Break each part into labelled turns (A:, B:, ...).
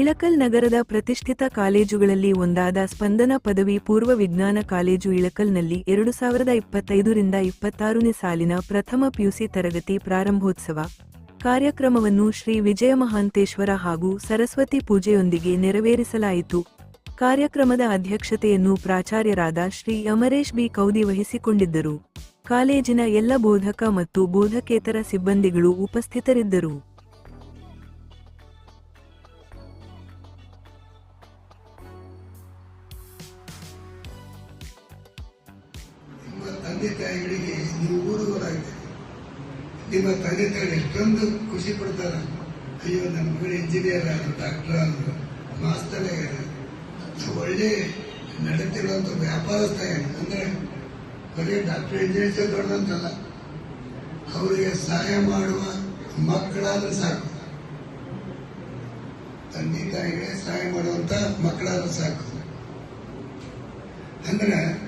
A: ಇಳಕಲ್ ನಗರದ ಪ್ರತಿಷ್ಠಿತ ಕಾಲೇಜುಗಳಲ್ಲಿ ಒಂದಾದ ಸ್ಪಂದನ ಪದವಿ ಪೂರ್ವ ವಿಜ್ಞಾನ ಕಾಲೇಜು ಇಳಕಲ್ನಲ್ಲಿ ಎರಡು ಸಾವಿರದ ಇಪ್ಪತ್ತೈದರಿಂದ ಇಪ್ಪತ್ತಾರನೇ ಸಾಲಿನ ಪ್ರಥಮ ಪಿಯುಸಿ ತರಗತಿ ಪ್ರಾರಂಭೋತ್ಸವ. ಕಾರ್ಯಕ್ರಮವನ್ನು ಶ್ರೀ ವಿಜಯ ಮಹಾಂತೇಶ್ವರ ಹಾಗೂ ಸರಸ್ವತಿ ಪೂಜೆಯೊಂದಿಗೆ ನೆರವೇರಿಸಲಾಯಿತು. ಕಾರ್ಯಕ್ರಮದ ಅಧ್ಯಕ್ಷತೆಯನ್ನು ಪ್ರಾಚಾರ್ಯರಾದ ಶ್ರೀ ಅಮರೇಶ್ ಬಿ. ಕೌದಿ ವಹಿಸಿಕೊಂಡಿದ್ದರು. ಕಾಲೇಜಿನ ಎಲ್ಲ ಬೋಧಕ ಮತ್ತು ಬೋಧಕೇತರ ಸಿಬ್ಬಂದಿಗಳು ಉಪಸ್ಥಿತರಿದ್ದರು.
B: ತಂದೆ ತಾಯಿಗಳಿಗೆ ನೀವು ಊರುಗಳಾಗಿದೆ ನಿಮ್ಮ ತಂದೆ ತಾಯಿ ಎಷ್ಟೊಂದು ಖುಷಿ ಪಡ್ತಾರ. ಅಯ್ಯೋ, ನನ್ನ ಮಗಳು ಇಂಜಿನಿಯರ್ ಆದ್ರು ಡಾಕ್ಟರ್ ಆದ್ರು ಮಾಸ್ತರ್ ಆಗ್ಯಾರ ಒಳ್ಳೆ ನಡೆತಿರುವಂತ ವ್ಯಾಪಾರಸ್ಥ. ಅಂದ್ರೆ ಬರೀ ಡಾಕ್ಟರ್ ಇಂಜಿನಿಯರ್ಸ್ ದೊಡ್ಡದಂತಲ್ಲ. ಅವರಿಗೆ ಸಹಾಯ ಮಾಡುವ ಮಕ್ಕಳಾದ್ರೂ ಸಾಕು. ತಂದೆ ತಾಯಿಗೆ ಸಹಾಯ ಮಾಡುವಂತ ಮಕ್ಕಳಾದ್ರೂ ಸಾಕು. ಅಂದ್ರೆ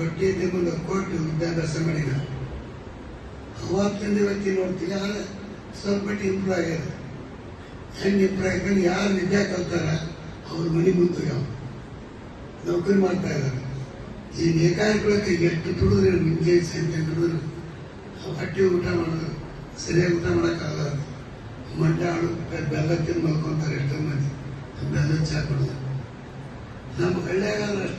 B: ರೊಟ್ಟಿ ನಿಮ್ಮನ್ನು ಕೊಟ್ಟು ವಿದ್ಯಾಭ್ಯಾಸ ಮಾಡಿದ. ಅವತ್ತಿಂದ ಇವತ್ತಿ ನೋಡ್ತೀವಿ ಆದರೆ ಸ್ವಲ್ಪ ಇಂಪ್ರೂವ್ ಆಗ್ಯದ ಹೆಂಗೆ ಇಂಪ್ರೂವ್ ಆಗ್ಯದ ಯಾರು ವಿದ್ಯಾ ಕಲ್ತಾರ ಅವ್ರ ಮನೆ ಮುಂದೆ ನೌಕರಿ ಮಾಡ್ತಾ ಇದ್ದಾರೆ ಈ ನೇಕಾರಿಗಳಿಗೆ ಎಷ್ಟು ದುಡಿದ್ರೆ ಮುಂಜೆ ಸಂಜೆ ದುಡಿದ್ರು, ಹೊಟ್ಟೆ ಊಟ ಮಾಡೋದು, ಸರಿಯಾಗಿ ಊಟ ಮಾಡೋಕ್ಕಾಗಲ್ಲ. ಮಂಡಾಳು ಬೆಲ್ಲ ತಿಂದು ಮಲ್ಕೊಂತಾರೆ ಎಷ್ಟೋ ಮಂದಿ. ಬೆಲ್ಲ ಚಾ ಕುಡಿದು ನಮ್ಮ ಹಳ್ಳಿಯಾಗಾದ್ರೆ ಅಷ್ಟೇ